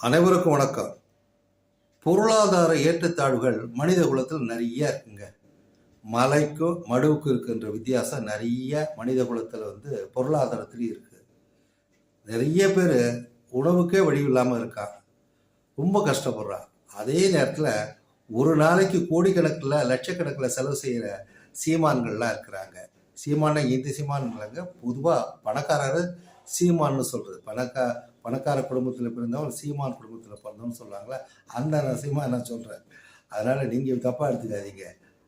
அனைவருக்கும் வணக்கம். பொருளாதார ஏற்றத்தாழ்வுகள் மனித குலத்தில் நிறைய இருக்குங்க. மலைக்கும் மடுவுக்கும் இருக்கின்ற வித்தியாசம் நிறைய மனித குலத்தில் வந்து பொருளாதாரத்துலேயும் இருக்குது நிறைய பேர் உணவுக்கே வழி இல்லாமல் இருக்கான் ரொம்ப கஷ்டப்படுறான் அதே நேரத்தில் ஒரு நாளைக்கு கோடிக்கணக்கில் லட்சக்கணக்கில் செலவு செய்கிற சீமான்கள்லாம் இருக்கிறாங்க. சீமான இந்த சீமான் பொதுவாக பணக்காரர் சீமான்னு சொல்கிறது பணக்கா பணக்கார குடும்பத்தில் பிறந்தவன் சீமான் குடும்பத்தில் பிறந்தவன் சொல்கிறாங்களே அந்த ரசீமா நான் சொல்கிறேன் அதனால் நீங்கள் தப்பாக எடுத்துக்காதீங்க.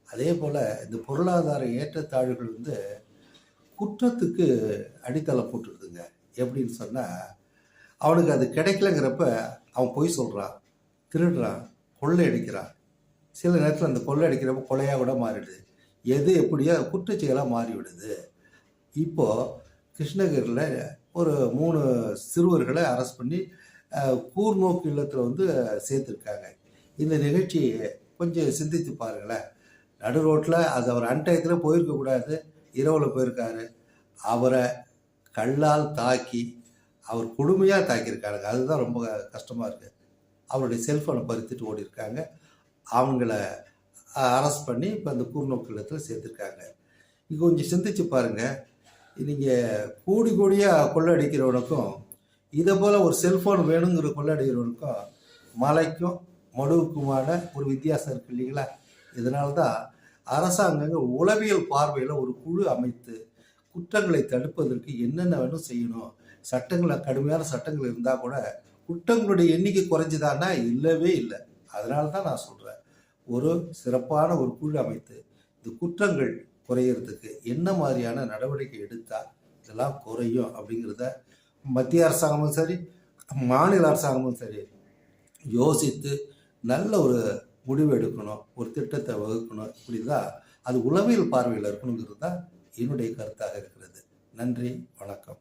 அதே போல் இந்த பொருளாதார ஏற்றத்தாழ்வுகள் வந்து குற்றத்துக்கு அடித்தளம் போட்டுடுதுங்க எப்படின்னு சொன்னால் அவனுக்கு அது கிடைக்கலங்கிறப்ப அவன் பொய் சொல்கிறான் திருடுறான் கொள்ளை அடிக்கிறான் சில நேரத்தில் அந்த கொள்ளை அடிக்கிறப்ப கொலையாக கூட மாறிடுது. எது எப்படியோ குற்றச்செயலாக மாறிவிடுது. இப்போது கிருஷ்ணகிரியில் ஒரு மூணு சிறுவர்களை அரெஸ்ட் பண்ணி கூர்நோக்கு இல்லத்தில் வந்து சேர்த்துருக்காங்க. இந்த நிகழ்ச்சி கொஞ்சம் சிந்தித்து பாருங்களேன். நடு ரோட்டில் அது அவர் அன்டயத்தில் போயிருக்கக்கூடாது இரவில் போயிருக்காரு. அவரை கல்லால் தாக்கி அவர் கொடுமையாக தாக்கியிருக்காருங்க. அதுதான் ரொம்ப கஷ்டமாக இருக்குது அவருடைய செல்ஃபோனை பறித்துட்டு ஓடிருக்காங்க அவங்கள அரெஸ்ட் பண்ணி இப்போ அந்த கூர்நோக்கு இல்லத்தில் சேர்த்துருக்காங்க. இங்கே கொஞ்சம் சிந்திச்சு பாருங்கள் நீங்கள் கூடி கூடியாக கொள்ளடிக்கிறவனுக்கும் இதை போல் ஒரு செல்ஃபோன் வேணுங்கிற கொள்ளடிக்கிறவனுக்கும் மலைக்கும் மடுவுக்குமான ஒரு வித்தியாசம் இருக்கு இல்லைங்களா? இதனால தான் அரசாங்கங்கள் உளவியல் பார்வையில் ஒரு குழு அமைத்து குற்றங்களை தடுப்பதற்கு என்னென்ன வேணும் செய்யணும். சட்டங்களை கடுமையான சட்டங்கள் இருந்தால் கூட குற்றங்களுடைய எண்ணிக்கை குறைஞ்சுதான்னா இல்லவே இல்லை. அதனால தான் நான் சொல்கிறேன் ஒரு சிறப்பான ஒரு குழு அமைத்து இந்த குற்றங்கள் குறையிறதுக்கு என்ன மாதிரியான நடவடிக்கை எடுத்தால் இதெல்லாம் குறையும் அப்படிங்கிறத மத்திய அரசாங்கமும் சரி மாநில அரசாங்கமும் சரி யோசித்து நல்ல ஒரு முடிவு எடுக்கணும் ஒரு திட்டத்தை வகுக்கணும். இப்படி தான் அது உளவியல் பார்வையில் இருக்கணுங்கிறது தான் என்னுடைய கருத்தாக இருக்கிறது. நன்றி வணக்கம்.